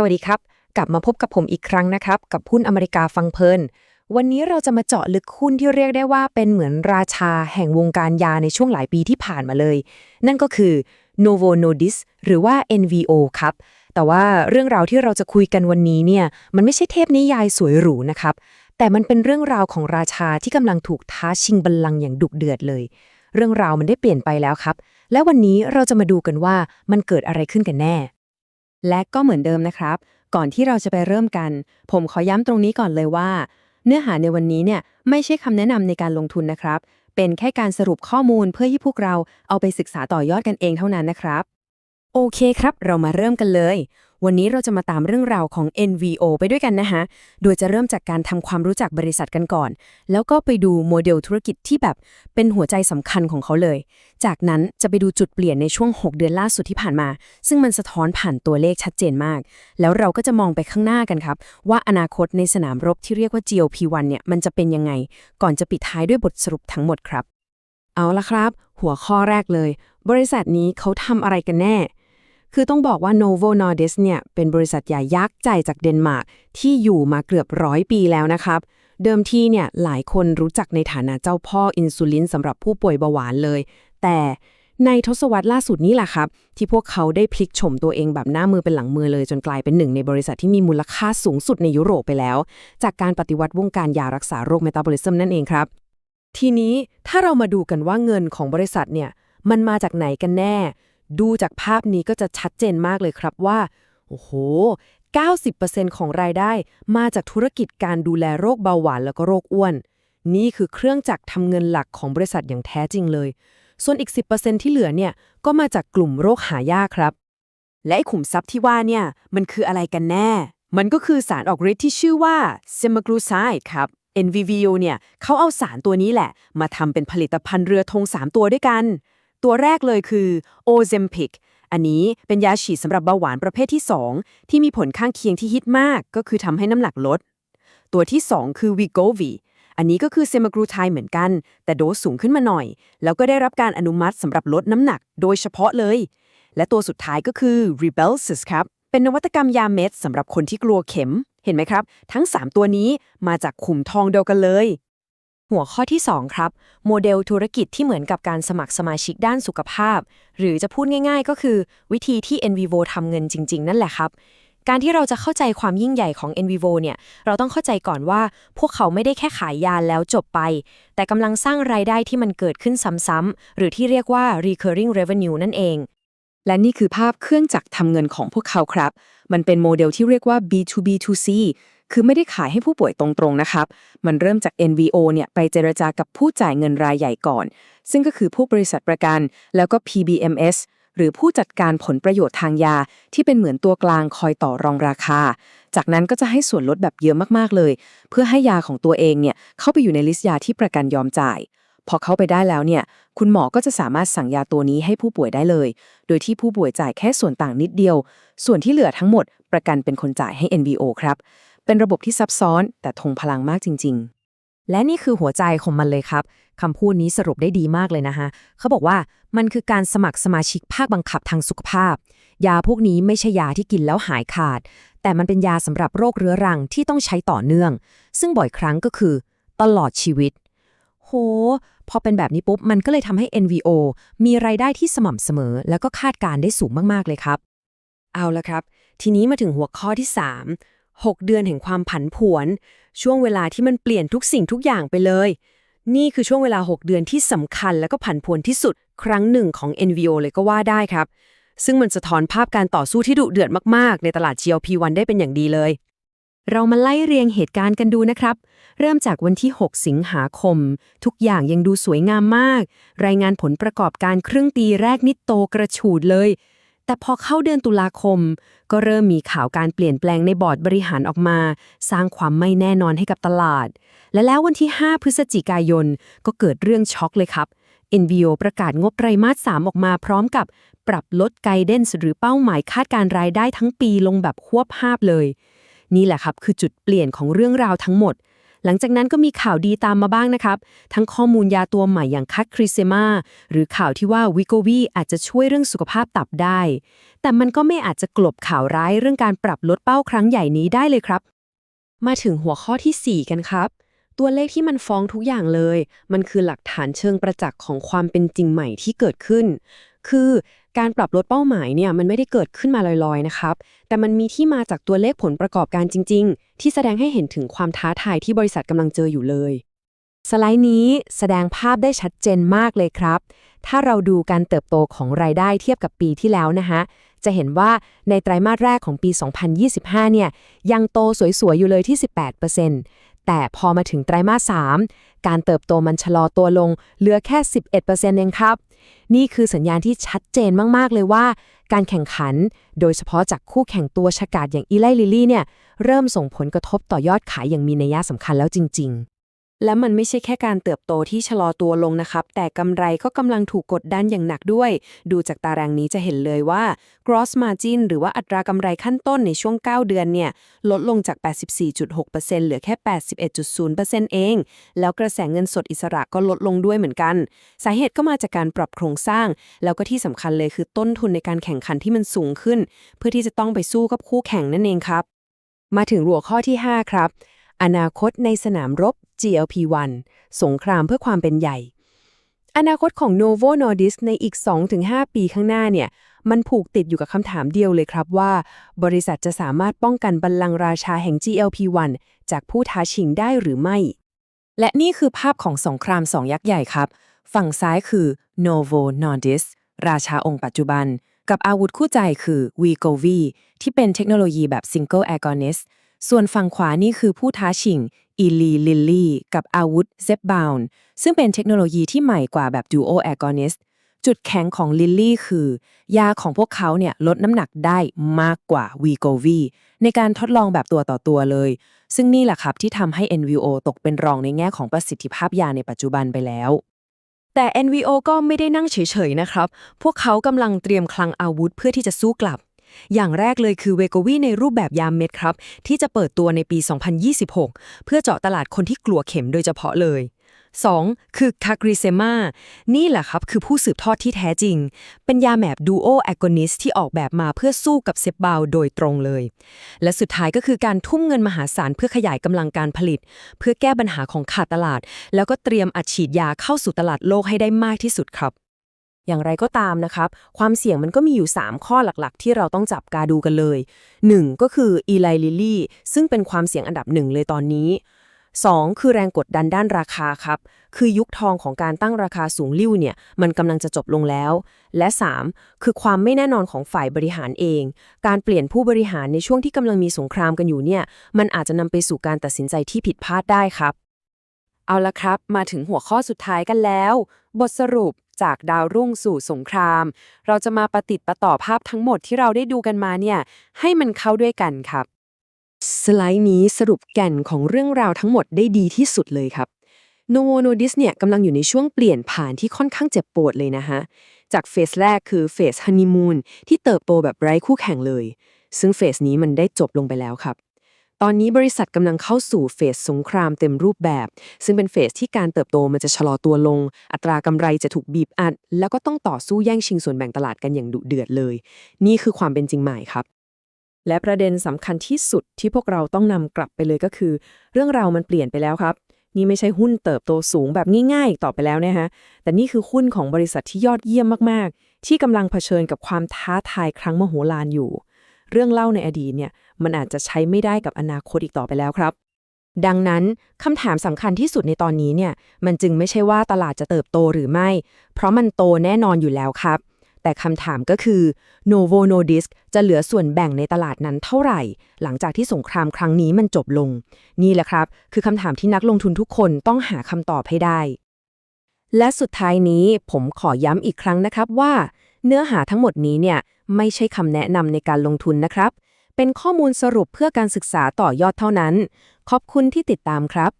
สวัสดีครับ กลับมาพบกับผมอีกครั้งนะครับ กับหุ้นอเมริกาฟังเพลิน วันนี้เราจะมาเจาะลึกหุ้นที่เรียกได้ว่าเป็นเหมือนราชาแห่งวงการยาในช่วงหลายปีที่ผ่านมาเลย นั่นก็คือ Novo Nordis หรือว่า NVO ครับ แต่ว่าเรื่องราวที่เราจะคุยกันวันนี้เนี่ย มันไม่ใช่เทพนิยายสวยหรูนะครับ แต่มันเป็นเรื่องราวของราชาที่กำลังถูกท้าชิงบัลลังก์อย่างดุเดือดเลย เรื่องราวมันได้เปลี่ยนไปแล้วครับ และวันนี้เราจะมาดูกันว่ามันเกิดอะไรขึ้นกันแน่ และก็เหมือนเดิมนะครับ ก่อนที่เราจะไปเริ่มกัน ผมขอย้ำตรงนี้ก่อนเลยว่า เนื้อหาในวันนี้เนี่ยไม่ใช่คำแนะนำในการลงทุนนะครับ เป็นแค่การสรุปข้อมูลเพื่อให้พวกเราเอาไปศึกษาต่อยอดกันเองเท่านั้นนะครับ โอเคครับ เรามาเริ่มกันเลย วันนี้เราจะมาตามเรื่องราวของ NVO ไปด้วยกันนะฮะโดยจะเริ่มจากการทำความรู้จักบริษัทกันก่อน แล้วก็ไปดูโมเดลธุรกิจที่แบบเป็นหัวใจสำคัญของเขาเลย จากนั้นจะไปดูจุดเปลี่ยนในช่วง 6 เดือนล่าสุดที่ผ่านมา ซึ่งมันสะท้อนผ่านตัวเลขชัดเจนมาก แล้วเราก็จะมองไปข้างหน้ากันครับ ว่าอนาคตในสนามรบที่เรียกว่า GLP-1 เนี่ยมันจะเป็นยังไง ก่อนจะปิดท้ายด้วยบทสรุปทั้งหมดครับ เอาละครับ หัวข้อแรกเลย บริษัทนี้เขาทำอะไรกันแน่ คือต้องบอกว่า Novo Nordisk เนี่ยเป็นบริษัทใหญ่ยักษ์ใจจากเดนมาร์กที่อยู่มาเกือบร้อยปีแล้วนะครับ เดิมทีเนี่ยหลายคนรู้จักในฐานะเจ้าพ่ออินซูลินสำหรับผู้ป่วยเบาหวานเลย แต่ในทศวรรษล่าสุดนี้แหละครับ ที่พวกเขาได้พลิกโฉมตัวเองแบบหน้ามือเป็นหลังมือเลย จนกลายเป็นหนึ่งในบริษัทที่มีมูลค่าสูงสุดในยุโรปไปแล้ว จากการปฏิวัติวงการยารักษาโรคเมตาบอลิซึมนั่นเองครับ ทีนี้ถ้าเรามาดูกันว่าเงินของบริษัทเนี่ยมันมาจากไหนกันแน่ ดูจากภาพนี้ก็จะชัดเจนมากเลยครับว่า โอ้โห 90%ของรายได้มาจากธุรกิจการดูแลโรคเบาหวานแล้วก็โรคอ้วน นี่คือเครื่องจักรทำเงินหลักของบริษัทอย่างแท้จริงเลย ส่วนอีก 10%ที่เหลือเนี่ยก็มาจากกลุ่มโรคหายากครับ และไอ้ขุมทรัพย์ที่ว่าเนี่ยมันคืออะไรกันแน่ มันก็คือสารออกฤทธิ์ที่ชื่อว่า semaglutide ครับ NVVO เนี่ยเขาเอาสารตัวนี้แหละ มาทำเป็นผลิตภัณฑ์เรือธง3 ตัวด้วยกัน ตัวแรกเลยคือ Ozempic อันนี้เป็นยาฉีดสำหรับเบาหวานประเภทที่ 2 ที่มีผลข้างเคียงที่ฮิตมากก็คือทำให้น้ำหนักลด ตัวที่ 2 คือ Wegovy อันนี้ก็คือเซมา g ลูไทเหมือนกัน แต่โดสสูงขึ้นมาหน่อย แล้วก็ได้รับการอนุมัติสำหรับลดน้ำหนักโดยเฉพาะเลย และตัวสุดท้ายก็คือ Rebelsis ครับ เป็นนวัตกรรมยาเม็ดสำหรับคนที่กลัวเข็ม เห็นไหมครับ ทั้ง 3 ตัวนี้มาจากขุมทองเดียวกันเลย หัวข้อที่ 2 ครับ โมเดลธุรกิจที่เหมือนกับการสมัครสมาชิกด้านสุขภาพ หรือจะพูดง่าย ๆ ก็คือ วิธีที่ Envivo ทำเงินจริง ๆ นั่นแหละครับ การที่เราจะเข้าใจความยิ่งใหญ่ของ Envivo เนี่ย เราต้องเข้าใจก่อนว่า พวกเขาไม่ได้แค่ขายยาแล้วจบไป แต่กำลังสร้างรายได้ที่มันเกิดขึ้นซ้ำๆหรือที่เรียกว่า recurring revenue นั่นเอง และนี่คือภาพเครื่องจักรทำเงินของพวกเขาครับ มันเป็นโมเดลที่เรียกว่า B2B2C คือไม่ได้ขายให้ผู้ป่วยตรงๆนะครับ มันเริ่มจาก NVO เนี่ยไปเจรจากับผู้จ่ายเงินรายใหญ่ก่อน ซึ่งก็คือผู้บริษัทประกัน แล้วก็ PBMS หรือผู้จัดการผลประโยชน์ทางยา ที่เป็นเหมือนตัวกลางคอยต่อรองราคา จากนั้นก็จะให้ส่วนลดแบบเยอะมากๆเลย เพื่อให้ยาของตัวเองเนี่ยเข้าไปอยู่ในลิสต์ยาที่ประกันยอมจ่าย พอเข้าไปได้แล้วเนี่ย คุณหมอก็จะสามารถสั่งยาตัวนี้ให้ผู้ป่วยได้เลย โดยที่ผู้ป่วยจ่ายแค่ส่วนต่างนิดเดียว ส่วนที่เหลือทั้งหมดประกันเป็นคนจ่ายให้ NVO ครับ เป็นระบบที่ซับซ้อนแต่ทงพลังมากจริง ๆ และนี่คือหัวใจของมันเลยครับคำพูดนี้สรุปได้ดีมากเลยนะฮะเขาบอกว่ามันคือการสมัครสมาชิกภาคบังคับทางสุขภาพ ยาพวกนี้ไม่ใช่ยาที่กินแล้วหายขาด แต่มันเป็นยาสำหรับโรคเรื้อรังที่ต้องใช้ต่อเนื่อง ซึ่งบ่อยครั้งก็คือ ตลอดชีวิต โห พอเป็นแบบนี้ปุ๊บ มันก็เลยทำให้ NVO มีรายได้ที่สม่ำเสมอ แล้วก็คาดการณ์ได้สูงมากๆเลยครับ เอาละครับ ทีนี้มาถึงหัวข้อที่ 3 6 เดือนแห่งความผันผวน ช่วงเวลาที่มันเปลี่ยนทุกสิ่งทุกอย่างไปเลย นี่คือช่วงเวลา 6 เดือนที่สำคัญและก็ผันผวนที่สุดครั้งหนึ่งของ NVO เลยก็ว่าได้ครับ ซึ่งมันสะท้อนภาพการต่อสู้ที่ดุเดือดมากๆ ในตลาด GLP-1 ได้เป็นอย่างดีเลย เรามาไล่เรียงเหตุการณ์กันดูนะครับ เริ่มจากวันที่ 6 สิงหาคม ทุกอย่างยังดูสวยงามมาก รายงานผลประกอบการครึ่งปีแรกนิดโตกระฉูดเลย แต่พอเข้าเดือนตุลาคม ก็เริ่มมีข่าวการเปลี่ยนแปลงในบอร์ดบริหารออกมา สร้างความไม่แน่นอนให้กับตลาด และแล้ววันที่ 5 พฤศจิกายน ก็เกิดเรื่องช็อกเลยครับ NVO ประกาศงบไตรมาส 3 ออกมาพร้อมกับปรับลดไกด์เดนส์หรือเป้าหมายคาดการรายได้ทั้งปีลงแบบควบภาพเลย นี่แหละครับคือจุดเปลี่ยนของเรื่องราวทั้งหมด หลังจากนั้นก็มีข่าวดีตามมาบ้างนะครับ ทั้งข้อมูลยาตัวใหม่อย่างคัคคริเซมาหรือข่าวที่ว่าวิโกวีอาจจะช่วยเรื่องสุขภาพตับได้ แต่มันก็ไม่อาจจะกลบข่าวร้ายเรื่องการปรับลดเป้าครั้งใหญ่นี้ได้เลยครับ มาถึงหัวข้อทีสี่4 กันครับ ตัวเลขที่มันฟ้องทุกอย่างเลย มันคือหลักฐานเชิงประจักษ์ของความเป็นจริงใหม่ที่เกิดขึ้น คือการปรับลดเป้าหมายเนี่ยมันไม่ได้เกิดขึ้นมาลอยๆนะครับ แต่มันมีที่มาจากตัวเลขผลประกอบการจริง ๆ ที่แสดงให้เห็นถึงความท้าทายที่บริษัทกำลังเจออยู่เลย สไลด์นี้แสดงภาพได้ชัดเจนมากเลยครับ ถ้าเราดูการเติบโตของรายได้เทียบกับปีที่แล้วนะคะจะเห็นว่าในไตรมาสแรกของปี 2025 เนี่ย ยังโตสวยๆ อยู่เลยที่ 18%แต่พอมาถึงไตรมาส 3 การเติบโตมันชะลอตัวลง เหลือแค่ 11%เองครับ นี่คือสัญญาณที่ชัดเจนมากๆเลยว่า การแข่งขัน โดยเฉพาะจากคู่แข่งตัวฉกาจอย่างอีไลลิลี่เนี่ย เริ่มส่งผลกระทบต่อยอดขายอย่างมีนัยสำคัญแล้วจริง ๆ และมันไม่ใช่แค่การเติบโตที่ชะลอตัวลงนะครับ แต่กำไรก็กำลังถูกกดดันอย่างหนักด้วย ดูจากตารางนี้จะเห็นเลยว่า gross margin หรือว่าอัตรากำไรขั้นต้นในช่วง 9 เดือนเนี่ย ลดลงจาก 84.6%เหลือแค่ 81.0%เอง แล้วกระแสเงินสดอิสระก็ลดลงด้วยเหมือนกัน สาเหตุก็มาจากการปรับโครงสร้าง แล้วก็ที่สำคัญเลยคือต้นทุนในการแข่งขันที่มันสูงขึ้น เพื่อที่จะต้องไปสู้กับคู่แข่งนั่นเองครับ มาถึงหัวข้อที่ 5 ครับ อนาคตในสนามรบ GLP-1 สงครามเพื่อความเป็นใหญ่ อนาคตของ Novo Nordisk ในอีก 2-5 ปีข้างหน้าเนี่ย มันผูกติดอยู่กับคำถามเดียวเลยครับว่า บริษัทจะสามารถป้องกันบัลลังก์ราชาแห่ง GLP-1 จากผู้ท้าชิงได้หรือไม่ และนี่คือภาพของสงครามสองยักษ์ใหญ่ครับ ฝั่งซ้ายคือ Novo Nordisk ราชาองค์ปัจจุบัน กับอาวุธคู่ใจคือ Wegovy ที่เป็นเทคโนโลยีแบบ Single Agonist ส่วนฝั่งขวานี่คือผู้ท้าชิง e l y Lilly กับอาวุธ Zepbound ซึ่งเป็นเทคโนโลยีที่ใหม่กว่าแบบ Duo Agonist จุดแข็งของ Lilly คือ ยาของพวกเขาเนี่ยลดน้ำหนักได้มากกว่า Wegovy ในการทดลองแบบตัวต่อตัวเลย ซึ่งนี่แหละครับที่ทำให้ NVO ตกเป็นรองในแง่ของประสิทธิภาพยาในปัจจุบันไปแล้ว แต่ NVO ก็ไม่ได้นั่งเฉยๆนะครับ พวกเขากำลังเตรียมคลังอาวุธเพื่อที่จะสู้กลับ อย่างแรกเลยคือเวโกวีในรูปแบบยาเม็ดครับ ที่จะเปิดตัวในปี 2026 เพื่อเจาะตลาดคนที่กลัวเข็มโดยเฉพาะเลย 2. คือคากริเซมานี่แหละครับคือผู้สืบทอดที่แท้จริง เป็นยาแมบดูโอแอโกนิสที่ออกแบบมาเพื่อสู้กับเซบบาวโดยตรงเลย และสุดท้ายก็คือการทุ่มเงินมหาศาลเพื่อขยายกำลังการผลิต เพื่อแก้ปัญหาของขาดตลาด แล้วก็เตรียมอัดฉีดยาเข้าสู่ตลาดโลกให้ได้มากที่สุดครับ อย่างไรก็ตามนะครับ ความเสี่ยงมันก็มีอยู่ 3 ข้อหลักๆ ที่เราต้องจับกาดูกันเลย 1. ก็คืออีไลลิลี่ซึ่งเป็นความเสี่ยงอันดับหนึ่งเลยตอนนี้ 2. คือแรงกดดันด้านราคาครับ คือยุคทองของการตั้งราคาสูงลิ่วเนี่ย มันกำลังจะจบลงแล้ว และ 3. คือความไม่แน่นอนของฝ่ายบริหารเอง การเปลี่ยนผู้บริหารในช่วงที่กำลังมีสงครามกันอยู่เนี่ย มันอาจจะนำไปสู่การตัดสินใจที่ผิดพลาดได้ครับ เอาละครับ มาถึงหัวข้อสุดท้ายกันแล้ว บทสรุป จากดาวรุ่งสู่สงคราม เราจะมาประติดประต่อภาพทั้งหมดที่เราได้ดูกันมาเนี่ยให้มันเข้าด้วยกันครับ สไลด์นี้สรุปแก่นของเรื่องราวทั้งหมดได้ดีที่สุดเลยครับโนโวโนดิสเนี่ยกำลังอยู่ในช่วงเปลี่ยนผ่านที่ค่อนข้างเจ็บปวดเลยนะฮะ จากเฟสแรกคือเฟสฮันนีมูนที่เติบโตแบบไร้คู่แข่งเลย ซึ่งเฟสนี้มันได้จบลงไปแล้วครับ ตอนนี้บริษัทกำลังเข้าสู่เฟสสงครามเต็มรูปแบบ ซึ่งเป็นเฟสที่การเติบโตมันจะชะลอตัวลง อัตรากำไรจะถูกบีบอัด แล้วก็ต้องต่อสู้แย่งชิงส่วนแบ่งตลาดกันอย่างดุเดือดเลย นี่คือความเป็นจริงใหม่ครับ และประเด็นสำคัญที่สุดที่พวกเราต้องนำกลับไปเลยก็คือ เรื่องราวมันเปลี่ยนไปแล้วครับ นี่ไม่ใช่หุ้นเติบโตสูงแบบง่ายๆอีกต่อไปแล้วนะฮะแต่นี่คือหุ้นของบริษัทที่ยอดเยี่ยมมากๆ ที่กำลังเผชิญกับความท้าทายครั้งมโหฬารอยู่ เรื่องเล่าในอดีตเนี่ยมันอาจจะใช้ไม่ได้กับอนาคตอีกต่อไปแล้วครับ ดังนั้นคำถามสำคัญที่สุดในตอนนี้เนี่ยมันจึงไม่ใช่ว่าตลาดจะเติบโตหรือไม่ เพราะมันโตแน่นอนอยู่แล้วครับ แต่คำถามก็คือ Novo Nordisk จะเหลือส่วนแบ่งในตลาดนั้นเท่าไหร่ หลังจากที่สงครามครั้งนี้มันจบลง นี่แหละครับ คือคำถามที่นักลงทุนทุกคนต้องหาคำตอบให้ได้ และสุดท้ายนี้ผมขอย้ำอีกครั้งนะครับว่า เนื้อหาทั้งหมดนี้เนี่ย ไม่ใช่คำแนะนำในการลงทุนนะครับ เป็นข้อมูลสรุปเพื่อการศึกษาต่อยอดเท่านั้น ขอบคุณที่ติดตามครับ